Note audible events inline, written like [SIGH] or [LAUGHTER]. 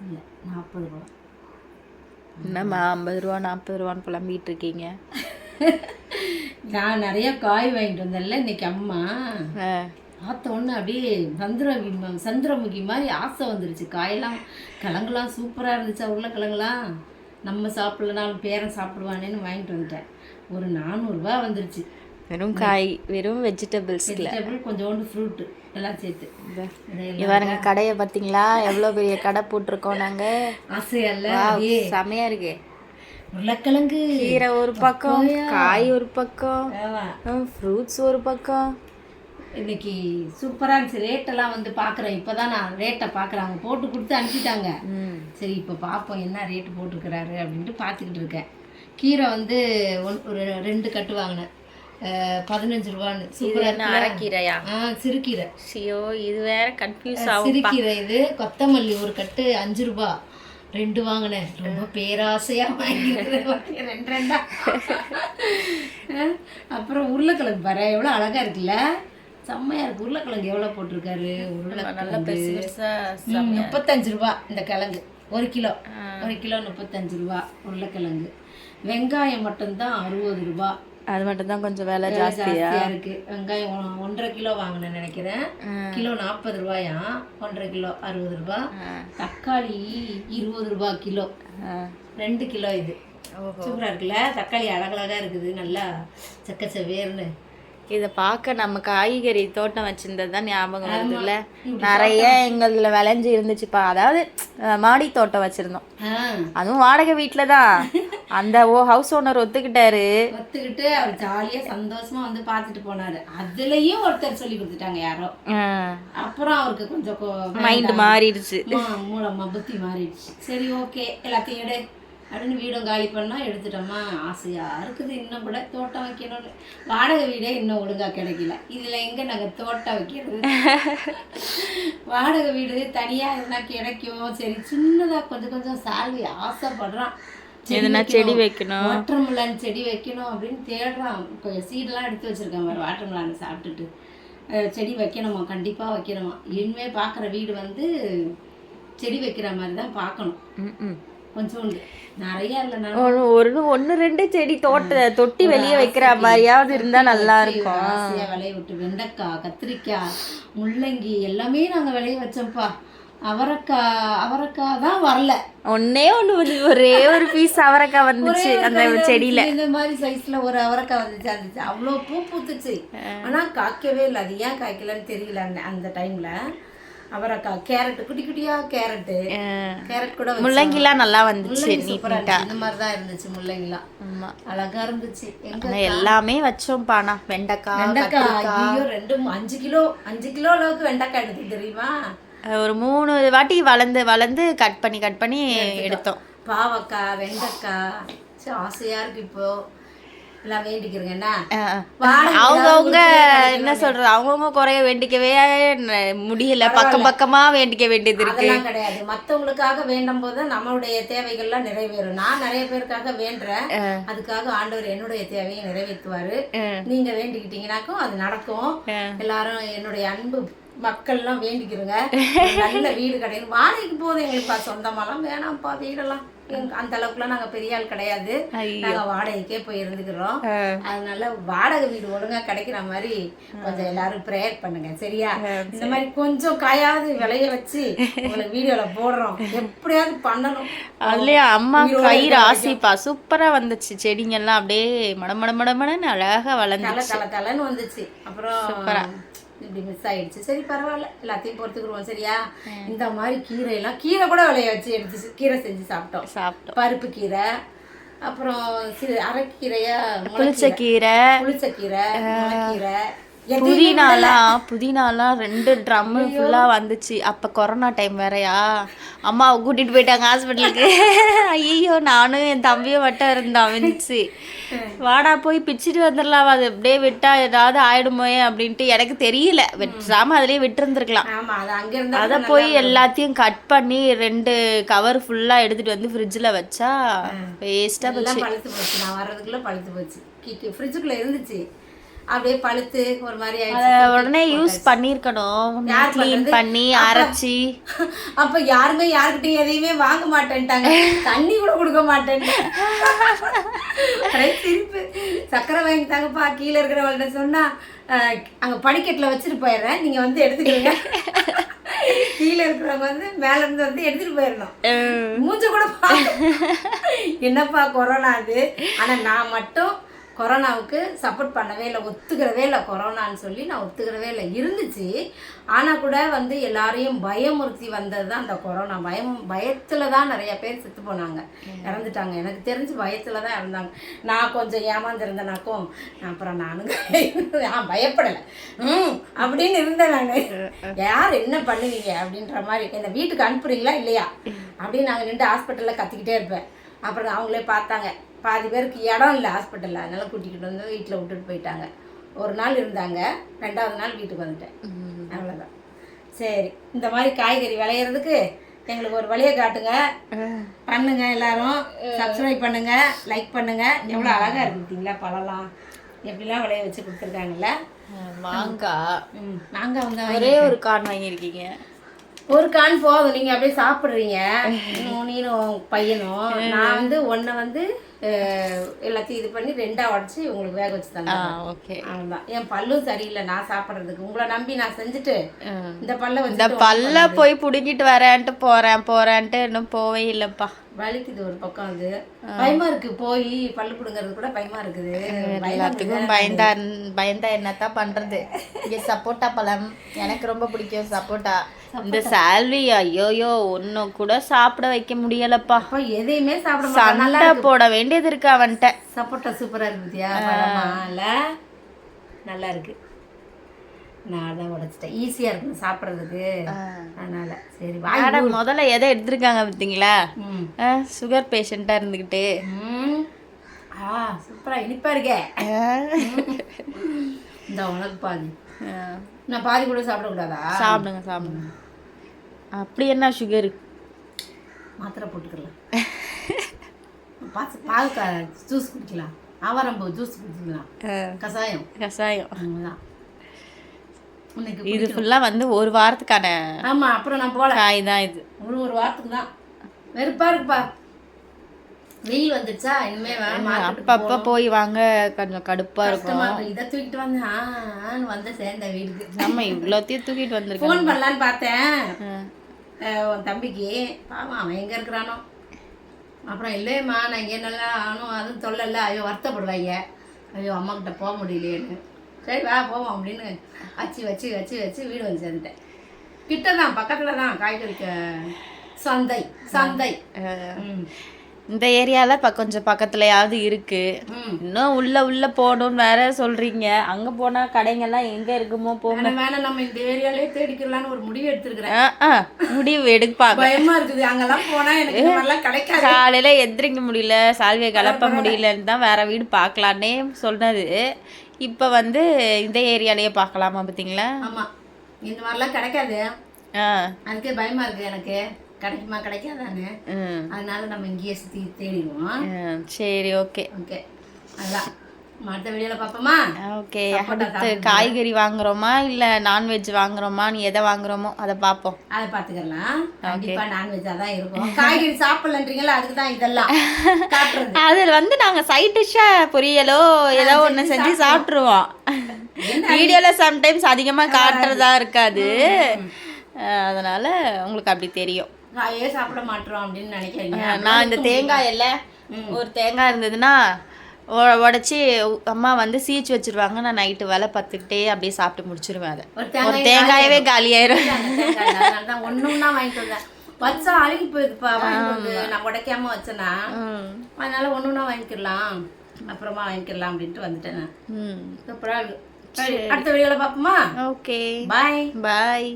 இல்லை நாற்பது ரூபா. என்னம்மா ஐம்பது ரூபா நாற்பது ரூபான்னு புலம்பிட்டு இருக்கீங்க நான் நிறைய காய் வாங்கிட்டு வந்தேன்ல இன்னைக்கு அம்மா. ஆ, பார்த்த உடனே அப்படியே சந்திரமுகி சந்திரமுகி மாதிரி ஆசை வந்துருச்சு. காயெல்லாம் கிழங்குலாம் சூப்பராக இருந்துச்சு உருளைக்கிழங்குலாம். நம்ம சாப்பிடலனாலும் பேரன் சாப்பிடுவானேன்னு வாங்கிட்டு வந்துட்டேன். ஒரு நானூறுரூவா வந்துருச்சு. வெறும் காய் வெறும் வெஜிடபிள்ஸ்ல வெஜிடபிள் கொஞ்சோண்டு ஃப்ரூட்டு எல்லாம் சேர்த்து. பாருங்க கடையை பார்த்தீங்களா? எவ்வளோ பெரிய கடை போட்டிருக்கோம் நாங்கள் ஆசையல்ல அப்படியே. செமையா இருக்கு. உருளைக்கிழங்கு கீரை ஒரு பக்கம் காய் ஒரு பக்கம். ஃப்ரூட்ஸ் ஒரு பக்கம். இன்னைக்கு சூப்பராக இருந்துச்சு. ரேட்டெல்லாம் வந்து பார்க்குறேன் இப்போ தான் நான் ரேட்டை பார்க்குறாங்க போட்டு கொடுத்து அனுப்பிட்டாங்க. சரி இப்போ பார்ப்போம் என்ன ரேட்டு போட்டிருக்கிறாரு அப்படின்ட்டு பார்த்துக்கிட்டு இருக்கேன். கீரை வந்து ஒன் ஒரு ரெண்டு கட்டு வாங்கினேன். பதினஞ்சு ரூபான்னு சூப்பராக அரைக்கீரையா? ஆ சிறுகீரை ஐயோ இது வேற கன்ஃபியூஸ் ஆகும். சிறுகீரை இது. கொத்தமல்லி ஒரு கட்டு அஞ்சு ரூபா. ரெண்டு வாங்கினேன். ரொம்ப பேராசையா வாங்கியிருக்கிறேன். ரெண்டு ரெண்டா. அப்புறம் உருளைக்கிழங்கு பாரு எவ்வளோ அழகா இருக்குல்ல? செம்மையா இருக்கு. உருளைக்கிழங்கு எவ்வளோ போட்டிருக்காரு? நல்லா உருளைக்கிழங்கு முப்பத்தஞ்சு ரூபா இந்த கிழங்கு. ஒரு கிலோ. ஒரு கிலோ முப்பத்தஞ்சு ரூபா உருளைக்கிழங்கு. வெங்காயம் மட்டும்தான் அறுபது ரூபா. அது மட்டும் தான் கொஞ்சம் விலை ஜாஸ்தியா? இருக்கு. வெங்காயம் ஒன்றரை கிலோ வாங்கினேன் நினைக்கிறேன். கிலோ நாற்பது ரூபாயா? ஒன்றரை கிலோ அறுபது ரூபா. தக்காளி இருபது ரூபா கிலோ. ரெண்டு கிலோ இது. ஓஹோ. சூப்பரா இருக்குல்ல? தக்காளி அழகழகா இருக்குது. நல்லா செக்க செவேர்னு இதை பார்க்க நம்ம காய்கறி தோட்டம் வச்சிருந்தது தான் ஞாபகம் வருதுல்ல? நிறைய எங்களதுல விளைஞ்சு இருந்துச்சுப்பா. அதாவது மாடி தோட்டம் வச்சிருந்தோம். அதுவும் வாடகை வீட்டில் தான். [LAUGHS] அந்த ஓ ஹவுஸ் ஓனர் ஒத்துக்கிட்டாரு. ஒத்துக்கிட்டு அவர் ஜாலியா சந்தோஷமா வந்து பார்த்துட்டு போனாரு. அதுலயும் ஒருத்தர் சொல்லி கொடுத்துட்டாங்க யாரோ. அப்புறம் அவருக்கு கொஞ்சம் மைண்ட் மாறிடுச்சு. மூலமா புத்தி மாறிடுச்சு. சரி ஓகே. எல்லாத்தையும் எடு. அப்படின்னு வீடும் காலி பண்ணா எடுத்துட்டோமா? ஆசையா இருக்குது. இன்னும் கூட தோட்டம் வைக்கணும்னு. வாடகை வீடே இன்னும் ஒழுங்கா கிடைக்கல. இதுல எங்க நாங்க தோட்டம் வைக்கிறது? வாடகை வீடு தனியா இருந்தா கிடைக்கும். சரி சின்னதா கொஞ்சம் கொஞ்சம் சால்வி ஆசைப்படுறான். எதுனா செடி வைக்கணும். வாட்டர் மிலான் செடி வைக்கணும் அப்படின்னு தேடுறான். கொஞ்சம் சீடெல்லாம் எடுத்து வச்சிருக்கான் பாரு வாட்டர் மிலான் சாப்பிட்டுட்டு. செடி வைக்கணுமா? கண்டிப்பாக வைக்கணுமா? இனிமே பார்க்குற வீடு வந்து செடி வைக்கிற மாதிரி தான் பார்க்கணும். கொஞ்சோண்டு. நிறைய இல்லைனா ஒரு ஒன்று ரெண்டு செடி தோட்ட தொட்டி வெளியே வைக்கிற மாதிரியாவது இருந்தா நல்லா இருக்கும். விளைய விட்டு வெண்டைக்காய் கத்திரிக்காய் முள்ளங்கி எல்லாமே நாங்கள் விளைய வச்சோம்ப்பா. அவரைக்காய் அவரைக்காய் தான் வரல. ஒன்னே ஒன்று ஒரே ஒரு பீஸ் அவரைக்காய் வந்துச்சு அந்த செடியில. வந்துச்சு, இந்த மாதிரி சைஸ்ல ஒரு அவரைக்காய் வந்துச்சு. இருந்துச்சு அவ்வளோ பூ பூத்துச்சு. ஆனா காய்க்கவே இல்லை. அது ஏன் காய்க்கலன்னு தெரியல. அந்த அந்த டைம்ல அவரைக்காய் கேரட் குட்டி குட்டியா கேரட்டு. கேரட் கூட. முள்ளங்கிலாம் நல்லா வந்துச்சு முள்ளங்கி நீட் சூப்பரா இருந்துச்சு. இந்த மாதிரி தான் இருந்துச்சு முள்ளங்கிலாம். ஆமா. அழகா இருந்துச்சு. எங்க எல்லாமே வச்சோம் பானா வெண்டைக்காய் வெண்டைக்காய் ஐயோ ரெண்டு மூ- அஞ்சு கிலோ அஞ்சு கிலோ அளவுக்கு வெண்டைக்காய் எடுத்து தெரியுமா? ஒரு மூணு வாட்டி வளர்ந்து வளர்ந்து கட் பண்ணி கட் பண்ணி எடுத்தோம். பாவக்காய் வெண்டைக்காய் சரி, ஆசையா இருக்கு இப்போ. எல்லாம் வேண்டிக்கிறேங்க என்ன? அஹ் அஹ். வாடகை அவங்கவுங்க என்ன சொல்றது? அவங்கவுங்க குறைய வேண்டிக்கவே முடியல. பக்கம் பக்கமா வேண்டிக்க வேண்டியது இருக்கு. கிடையாது. மத்தவங்களுக்காக வேண்டும் போது நம்மளுடைய தேவைகள்லாம் நிறைவேறும். நான் நிறைய பேருக்காக வேண்டுறேன். அதுக்காக ஆண்டவர் என்னுடைய தேவையை நிறைவேற்றுவாரு. நீங்க வேண்டிக்கிட்டீங்கன்னாக்கும் அது நடக்கும். எல்லாரும் என்னுடைய அன்பு மக்கள்லாம் வேண்டிக்கிறோங்க. [LAUGHS] நல்ல வீடு கிடையாது வாடகைக்கு போதும் எங்களுக்கு? சொந்தமாலாம் வேணாம்ப்பா வீடெல்லாம். அந்த அளவுக்குலாம் நாங்க பெரிய ஆள் கிடையாது. நாங்க வாடகைக்கே போய் இருந்துக்கிறோம் அதனால வாடகை வீடு ஒழுங்கா கிடைக்கிற மாதிரி கொஞ்சம் எல்லாரும் ப்ரேயர் பண்ணுங்க சரியா? இந்த மாதிரி கொஞ்சம் காயாவது விளைய வச்சு உங்களுக்கு வீடியோல போடுறோம். [LAUGHS] எப்படியாவது பண்ணணும். அதுலயே அம்மா கை ராசிப்பா. சூப்பரா வந்துச்சு. செடிங்க எல்லாம் அப்படியே மட மட மட மடன்னு அழகா வளர்ந்து தலை தலை தலைன்னு வந்துச்சு. அப்புறம் இப்படி மிஸ் ஆயிடுச்சு. சரி பரவாயில்ல. எல்லாத்தையும் பொறுத்துக்குருவோம் சரியா? இந்த மாதிரி கீரை எல்லாம் கீரை கூட விளைய வச்சு எடுத்து கீரை செஞ்சு சாப்பிட்டோம். சாப்பிட்டோம். பருப்பு கீரை அப்புறம் அரைக்கீரையா புளிச்சக்கீரை புளிச்சக்கீரை முளைக்கீரை. புதினாலாம் புதினாலாம் ரெண்டு ட்ரம்மு ஃபுல்லா வந்துச்சு. அப்ப கொரோனா டைம் வேறயா? அம்மாவை கூட்டிட்டு போயிட்டாங்க ஹாஸ்பிட்டலுக்கு [LAUGHS] ஐயோ நானும் என் தம்பியும் மட்டும் இருந்தோம் வந்துச்சு [LAUGHS] வாடா போய் பிச்சுட்டு வந்துடலாம் அது அப்படியே விட்டா ஏதாவது ஆயிடுமோ அப்படின்ட்டு எனக்கு தெரியல. வெட்டாம அதுலயே விட்டுருந்துருக்கலாம். அது போய் எல்லாத்தையும் கட் பண்ணி ரெண்டு கவர் ஃபுல்லா எடுத்துட்டு வந்து ஃப்ரிட்ஜில் வச்சா வேஸ்டா எல்லாம் பழுத்து போச்சு. நான் வர்றதுக்குள்ள பழுத்து போச்சு. ஃப்ரிட்ஜுக்குள்ள இருந்துச்சு. அப்படியே பழுத்து ஒரு மாதிரி உடனே யூஸ் பண்ணியிருக்கணும். யார் க்ளீன்? பண்ணி அரைச்சி. அப்ப யாருமே யாருக்கிட்டையும் எதையுமே வாங்க மாட்டேன்ட்டாங்க. தண்ணி கூட கொடுக்க மாட்டேன்ட்டாங்க. ஒரே சிரிப்பு. சக்கரை வாங்கி தாங்கப்பா கீழே இருக்கிறவங்கள்ட்ட சொன்னா அங்க படிக்கட்டுல வச்சுட்டு போயிடுறேன். நீங்க வந்து எடுத்துக்கிறீங்க கீழே இருக்கிறவங்க வந்து மேல இருந்து வந்து எடுத்துட்டு போயிடணும். மூஞ்ச கூட என்னப்பா கொரோனா அது? ஆனா நான் மட்டும் கொரோனாவுக்கு சப்போர்ட் பண்ணவே இல்லை ஒத்துக்கிறவே இல்லை கொரோனான்னு சொல்லி நான் ஒத்துக்கிறவே இல்லை. இருந்துச்சு. ஆனால் கூட வந்து எல்லாரையும் பயமுறுத்தி வந்தது தான் அந்த கொரோனா. பயம் பயத்தில் தான் நிறைய பேர் செத்து போனாங்க. இறந்துட்டாங்க. எனக்கு தெரிஞ்சு பயத்தில் தான் இறந்தாங்க. நான் கொஞ்சம் ஏமாந்துருந்தேனாக்கும் அப்புறம் நானும் [LAUGHS] நான் பயப்படலை. ம் அப்படின்னு இருந்தேன் நான். யார் என்ன பண்ணுவீங்க அப்படின்ற மாதிரி. என்னை வீட்டுக்கு அனுப்புறீங்களா இல்லையா? அப்படின்னு நாங்கள் நின்று ஹாஸ்பிட்டலில் கத்திக்கிட்டே இருப்பேன். அப்புறம் அவங்களே பார்த்தாங்க. பாதி பேருக்கு இடம் இல்லை ஹாஸ்பிட்டலில் அதனால கூட்டிக்கிட்டு வந்து வீட்டில் விட்டுட்டு போயிட்டாங்க. ஒரு நாள் இருந்தாங்க. ரெண்டாவது நாள் வீட்டுக்கு வந்துட்டேன். அவ்வளோதான் சரி இந்த மாதிரி காய்கறி விளையிறதுக்கு எங்களுக்கு ஒரு வழியை காட்டுங்க. பண்ணுங்க எல்லாரும். சப்ஸ்கிரைப் பண்ணுங்க லைக் பண்ணுங்க. எவ்வளோ அழகா இருக்கு பார்த்தீங்களா பழம்லாம். எப்படிலாம் விளைய வச்சு கொடுத்துருக்காங்கல்ல? மாங்காய். ம் நாங்கள் வந்து ஒரே ஒரு கான் வாங்கியிருக்கீங்க. ஒரு கான் போதும். நீங்க அப்படியே சாப்பிடுறீங்க. நீனும் பையனும். நான் வந்து ஒன்றை வந்து எல்லாத்தையும் இது பண்ணி ரெண்டா உடச்சி உங்களுக்கு வேக வச்சு தந்தேன் ஓகே. அவ்வளோதான் என் பல்லும் சரியில்லை நான் சாப்பிட்றதுக்கு. உங்களை நம்பி நான் செஞ்சுட்டு இந்த பல்ல இந்த பல்ல போய் புடுங்கிட்டு வரேன்ட்டு போறேன் போறேன்ட்டு இன்னும் போவே இல்லப்பா. வலிக்குது ஒரு பக்கம் அது. பயமா இருக்கு போய் பல்லு பிடுங்கிறது கூட பயமா இருக்குது. எல்லாத்துக்கும் பயந்தா பயந்தா என்னத்தான் பண்றது? இங்க சப்போட்டா பழம். எனக்கு ரொம்ப பிடிக்கும் சப்போட்டா. இந்த சால்வி ஐயோயோ ஒன்னும் கூட சாப்பிட வைக்க முடியலப்பா. எதையுமே சாப்பிட சண்டை போட வேண்டியது இருக்கு அவன்கிட்ட. சப்போட்டா சூப்பரா இருக்கு பத்தியா? பழமா? இல்ல? நல்லா இருக்கு. நான் தான் உடைச்சிட்டேன். ஈஸியா இருக்கும் சாப்பிட்றதுக்கு. அதனால. சரி மேடம் முதல்ல எதை எடுத்திருக்காங்க பார்த்தீங்களா சுகர் பேஷண்டா இருந்துக்கிட்டு. ஆ சூப்பரா இனிப்பா இருக்கே. இந்த உனக்கு பாதி. நான் பாதி கூட சாப்பிடக்கூடாதா? சாப்பிடுங்க சாப்பிடுங்க. அப்படி என்ன சுகர் மாத்திரை போட்டுக்கலாம் பால் ஜூஸ் குடிக்கலாம். ஆவாரம்பூ ஜூஸ் குடிக்கலாம். கஷாயம் கஷாயம் இது ஃபுல்லா வந்து ஒரு வாரத்துக்கான ஆமா அப்புறம் நான் போல. காய் தான் இது. ஒரு ஒரு வாரத்துக்கு தான். வெறுப்பா இருக்குப்பா. வெயில் வந்துடுச்சா இனிமே அப்பப்ப போய் வாங்க. கொஞ்சம் கடுப்பா இருக்கும். இதை தூக்கிட்டு வந்து ஆன்னு வந்து சேர்ந்த வீட்டுக்கு. நம்ம இவ்வளோத்தையும் தூக்கிட்டு வந்திருக்கோம் ஃபோன் பண்ணலான்னு பார்த்தேன். உன் தம்பிக்கு. பாவம் அவன் எங்கே இருக்கிறானோ. அப்புறம் இல்லையம்மா நான் இங்கே நல்லா ஆனும் அதுவும் தொல்லல ஐயோ வருத்தப்படுவாங்க ஐயோ அம்மா கிட்ட போக முடியலையேன்னு. சரி வா போவோம் அப்படின்னு வச்சு வச்சு வச்சு வச்சு வீடு வந்து சேர்ந்துட்டேன். கிட்ட தான் பக்கத்தில் தான் காய்கறி க- சந்தை சந்தை இந்த ஏரியால இப்ப கொஞ்சம் பக்கத்துலயாவது இருக்கு. இன்னும் உள்ள உள்ள போகணும்னு வேற சொல்றீங்க. அங்க போனா கடைங்கெல்லாம் எங்க இருக்குமோ போ வேணாம் நம்ம இந்த ஏரியாலே தேடிக்கலாம்னு ஒரு முடிவு எடுத்துருக்கிறேன். முடிவு எடுப்பாங்க. பயமா இருக்குது. அங்கெல்லாம் போனா எனக்கு கிடைக்காது. காலையில எந்திரிக்க முடியல சால்வியை கலப்ப முடியலன்னு தான் வேற வீடு பார்க்கலான்னே சொன்னது. இப்போ வந்து இந்த ஏரியாலயே பார்க்கலாமா பார்த்தீங்களா ஆமா. இந்த மாதிரிலாம் கிடைக்காது. ஆ. அதுக்கே பயமா இருக்கு எனக்கு. கிடைக்குமா கிடைக்காதான்னு ம். அதனால நம்ம இங்கேயே சுற்றி தேடிடுவோம். சரி ஓகே. ஓகே. வீடியோவில் பார்ப்போமா? ஓகே. அடுத்து காய்கறி வாங்குறோமா இல்ல நான்வெஜ் வாங்குறோமா நீ எதை வாங்குறோமோ அதை பார்ப்போம். அதை பார்த்துக்கலாம். கண்டிப்பா நான்வெஜ்ஜாக தான் இருக்கும். காய்கறி சாப்பிடலன்றீங்களா அதுக்கு தான் இதெல்லாம் [LAUGHS] அதில் வந்து நாங்க சைட் டிஷ்ஷா பொரியலோ ஏதோ ஒண்ணு செஞ்சு சாப்பிட்ருவோம் வீடியோல சம்டைம்ஸ் அதிகமா காட்டுறதா இருக்காது. அதனால உங்களுக்கு அப்படி தெரியும். காயே சாப்பிட மாட்டோம் அப்படின்னு நினைக்கிறீங்க? நான் இந்த தேங்காய் இல்லை ஒரு தேங்காய் இருந்ததுன்னா உடைச்சி அம்மா வந்து சீச்சு வச்சிருவாங்க. நான் நைட்டு வேலை பத்துக்கிட்டே அப்படியே சாப்பிட்டு முடிச்சிருவேன் அதை. ஒரு ஒரு தேங்காய் தேங்காயவே காலியாயிரும். ஒன்றும் தான் வாங்கிட்டு வந்தேன் வச்சா அழுகி போயிருப்பா நான் உடைக்காம வச்சேனா? ம். அதனால ஒன்றுனா வாங்கிக்கலாம் அப்புறமா வாங்கிக்கலாம் அப்படின்ட்டு வந்துட்டேன் சூப்பராக இருக்கு. அடுத்த வீடியோவில் பார்ப்போமா? ஓகே. பாய். பாய்.